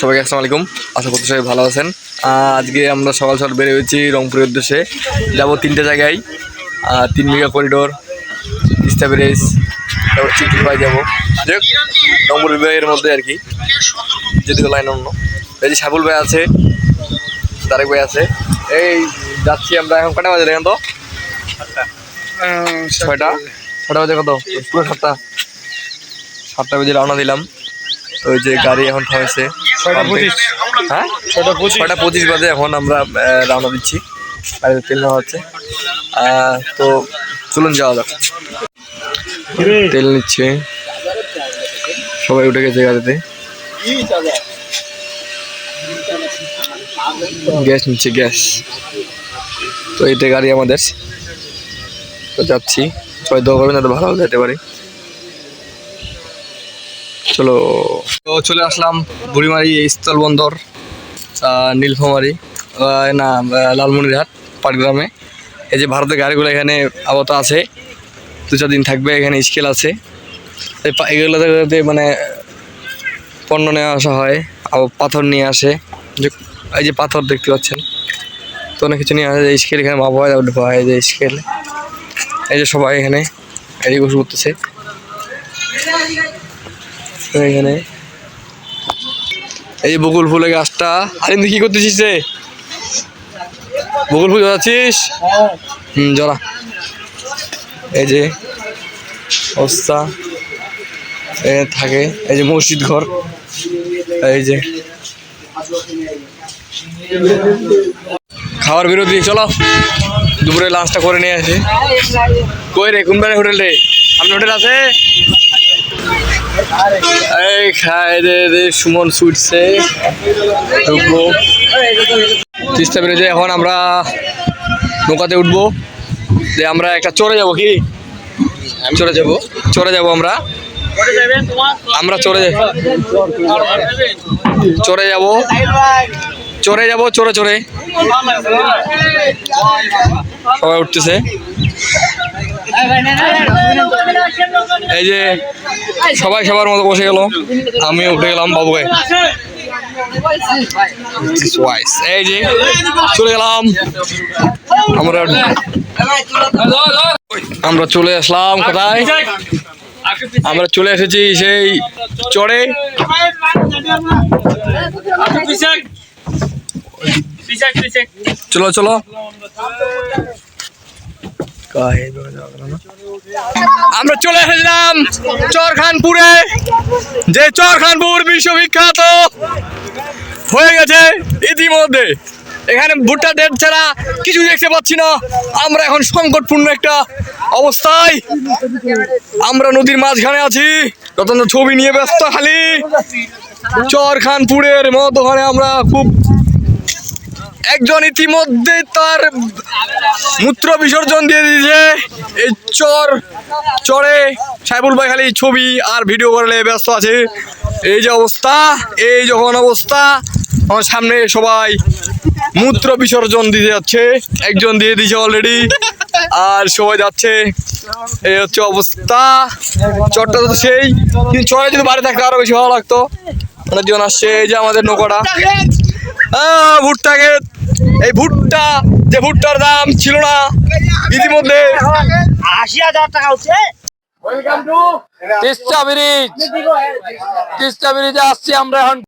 সবাইকে আসসালামু আলাইকুম। আশা করতে সবাই ভালো আছেন। আজকে আমরা সকাল সকাল বেরিয়ে হয়েছি রংপুরের উদ্দেশ্যে। যাব তিনটে জায়গায়। তিন বিঘা করিডোর তিস্তা ব্রিজ তারপর চিত্রপাই যাব। যাই হোক, রংপুর বিভাগের মধ্যে আর কি। যেদিকে লাইন অন্য। এই যে সাবুল ভাই আছে তারেক ভাই আছে। এই যাচ্ছি আমরা এখন কটা বাজে দেখেন তো? ছয়টা? ছটা বাজে কত? পুরো সাতটা। সাতটা বাজে রওনা দিলাম। ওই যে গাড়ি এখন থামেছে। হ্যাঁ? ছয়টা পঁচিশ। বাজে এখন আমরা রওনা দিচ্ছি। গাড়িতে তেল নেওয়া হচ্ছে। তো চলুন যাওয়া যাক। তেল নিচ্ছে। সবাই উঠে গেছে গাড়িতে। গ্যাস নিচ্ছে গ্যাস। তো এটা গাড়ি আমাদের। তো যাচ্ছি। সবাই দোয়া করবেন যাতে ভালো যেতে পারি। চলো। তো চলে আসলাম বুড়িমারি স্থল বন্দর আহ, নীলফামারি না লালমনিরহাট পাটগ্রামে। এই যে ভারতের গাড়িগুলো এখানে আবত আছে দু চার দিন থাকবে এখানে স্কেল আছে। এগুলোতে মানে পণ্য নিয়ে আসা হয় আবার পাথর নিয়ে আসে। যে- এই যে পাথর দেখতে পাচ্ছেন তো অনেক কিছু নিয়ে আসে। স্কেল এখানে মাপা হয় উঠে হয় যে স্কেল এই যে সবাই এখানে এই বসে করতেছে এখানে এই বকুল ফুলের গাছটা। আরে কি করতেছিস রে? বকুল ফুল যাচ্ছিস হুম জরা এই যে, অবস্থা। থাকে। এই যে মসজিদ ঘর। এই যে। খাওয়ার বিরোধী চলো। দুপুরে লাঞ্চটা করে নিয়ে আসি। কই রে, কোন বেড়ে হোটেল রে? সামনে হোটেল আছে? এই দে দে, সুমন ঢুকবো তিস্তা এখন আমরা নৌকাতে উঠবো। যে আমরা একটা চড়ে যাব কি? চড়ে যাব। চড়ে যাব আমরা। আমরা চড়ে চড়ে যাব। চড়ে যাব, চড়ে চড়ে। সবাই উঠতেছে। এই যে সবাই সবার মতো বসে গেল। আমি উঠে গেলাম, বাবু ভাই। এই যে, চলে গেলাম। আমরা আমরা চলে আসলাম কোথায়? আমরা চলে এসেছি সেই চড়ে চলো চলো। আমরা চলে এসেছিলাম চরখানপুরে। যে চরখানপুর বিশ্ববিখ্যাত হয়ে গেছে ইতিমধ্যে। এখানে ভুট্টা ডেট ছাড়া কিছু দেখতে পাচ্ছি না। আমরা এখন সংকটপূর্ণ একটা অবস্থায়। আমরা নদীর মাঝখানে আছি। তখন ছবি নিয়ে ব্যস্ত, খালি। চরখানপুরের মতো মধ্যখানে আমরা খুব একজন ইতিমধ্যে তার মূত্র বিসর্জন দিয়ে দিয়েছে। এই চর, চরে সাইবুল ভাই খালি ছবি আর ভিডিও করলে ব্যস্ত আছে। এই যে অবস্থা, এই যখন অবস্থা, আমার সামনে সবাই মূত্র বিসর্জন দিতে যাচ্ছে। একজন দিয়ে দিয়েছে অলরেডি আর সবাই যাচ্ছে। এই হচ্ছে অবস্থা। চরটা তো সেই, কিন্তু চরে যদি বাড়ি থাকতে আরও বেশি ভালো লাগতো। অনেকজন আসছে, এই যে আমাদের নৌকাটা। ভুট্টা ক্ষেত। এই ভুট্টা যে ভুট্টার দাম ছিল না ইতিমধ্যে। আশি হাজার টাকা হচ্ছে তিস্তা ব্রিজ তিস্তা ব্রিজে আসছি আমরা এখন।